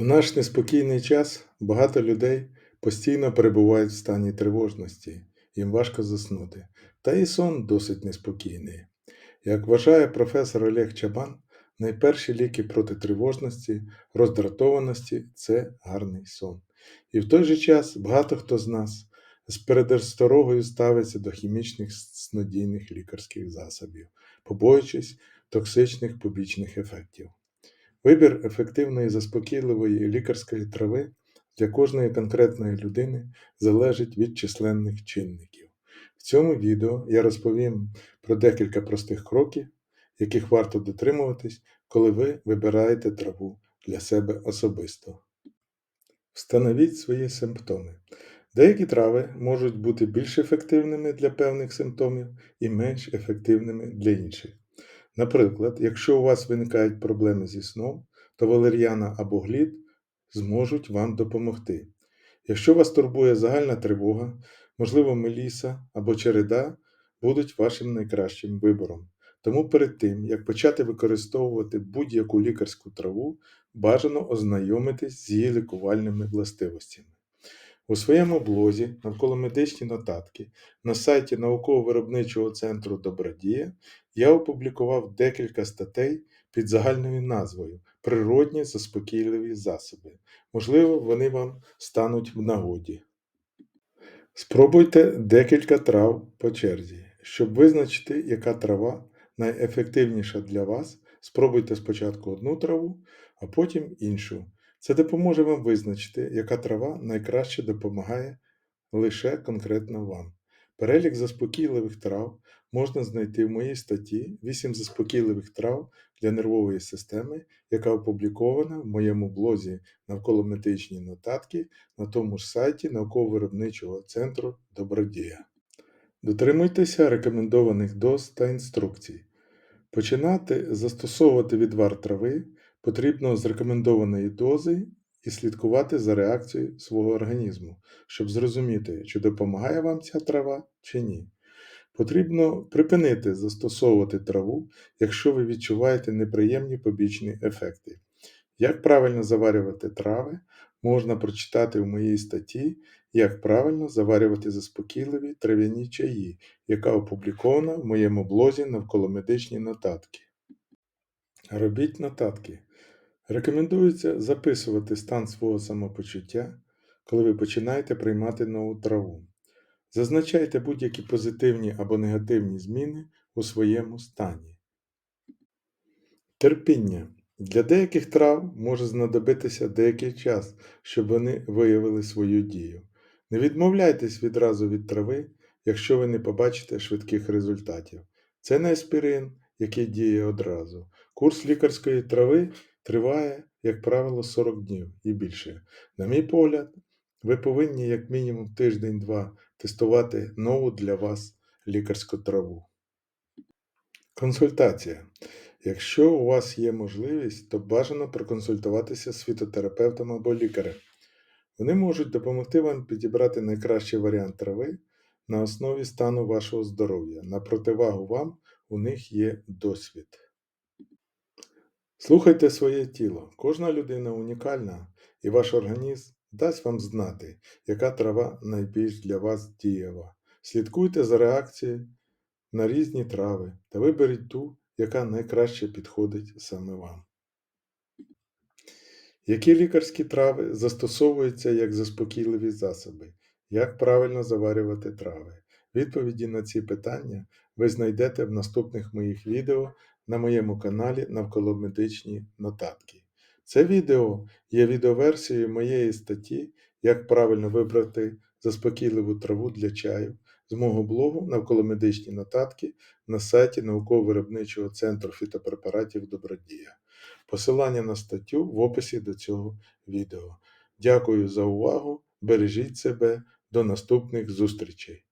У наш неспокійний час багато людей постійно перебувають в стані тривожності, їм важко заснути, та і сон досить неспокійний. Як вважає професор Олег Чабан, найперші ліки проти тривожності, роздратованості це гарний сон. І в той же час багато хто з нас з передосторогою ставиться до хімічних снодійних лікарських засобів, побоюючись токсичних побічних ефектів. Вибір ефективної заспокійливої лікарської трави для кожної конкретної людини залежить від численних чинників. В цьому відео я розповім про декілька простих кроків, яких варто дотримуватись, коли ви вибираєте траву для себе особисто. Встановіть свої симптоми. Деякі трави можуть бути більш ефективними для певних симптомів і менш ефективними для інших. Наприклад, якщо у вас виникають проблеми зі сном, то валер'яна або глід зможуть вам допомогти. Якщо вас турбує загальна тривога, можливо, меліса або череда будуть вашим найкращим вибором. Тому перед тим, як почати використовувати будь-яку лікарську траву, бажано ознайомитись з її лікувальними властивостями. У своєму блозі навколо медичні нотатки на сайті науково-виробничого центру Добродія я опублікував декілька статей під загальною назвою Природні заспокійливі засоби. Можливо, вони вам стануть в нагоді. Спробуйте декілька трав по черзі. Щоб визначити, яка трава найефективніша для вас, спробуйте спочатку одну траву, а потім іншу. Це допоможе вам визначити, яка трава найкраще допомагає лише конкретно вам. Перелік заспокійливих трав можна знайти в моїй статті 8 заспокійливих трав для нервової системи, яка опублікована в моєму блозі навколо медичні нотатки на тому ж сайті науково-виробничого центру Добродія. Дотримуйтеся рекомендованих доз та інструкцій. Починати застосовувати відвар трави потрібно з рекомендованої дози і слідкувати за реакцією свого організму, щоб зрозуміти, чи допомагає вам ця трава чи ні. Потрібно припинити застосовувати траву, якщо ви відчуваєте неприємні побічні ефекти. Як правильно заварювати трави, можна прочитати в моїй статті Як правильно заварювати заспокійливі трав'яні чаї, яка опублікована в моєму блозі навколо медичні нотатки. Робіть нотатки. Рекомендується записувати стан свого самопочуття, коли ви починаєте приймати нову траву. Зазначайте будь-які позитивні або негативні зміни у своєму стані. Терпіння. Для деяких трав може знадобитися деякий час, щоб вони виявили свою дію. Не відмовляйтесь відразу від трави, якщо ви не побачите швидких результатів. Це не аспірин, який діє одразу. Курс лікарської трави триває, як правило, 40 днів і більше. На мій погляд, ви повинні як мінімум тиждень-два тестувати нову для вас лікарську траву. Консультація. Якщо у вас є можливість, то бажано проконсультуватися з фітотерапевтом або лікарем. Вони можуть допомогти вам підібрати найкращий варіант трави на основі стану вашого здоров'я. На противагу вам у них є досвід. Слухайте своє тіло. Кожна людина унікальна, і ваш організм дасть вам знати, яка трава найбільш для вас дієва. Слідкуйте за реакцією на різні трави та виберіть ту, яка найкраще підходить саме вам. Які лікарські трави застосовуються як заспокійливі засоби? Як правильно заварювати трави? Відповіді на ці питання ви знайдете в наступних моїх відео на моєму каналі Навколомедичні нотатки. Це відео є відеоверсією моєї статті Як правильно вибрати заспокійливу траву для чаю з мого блогу Навколомедичні нотатки на сайті науково-виробничого центру фітопрепаратів Добродія. Посилання на статтю в описі до цього відео. Дякую за увагу! Бережіть себе, до наступних зустрічей!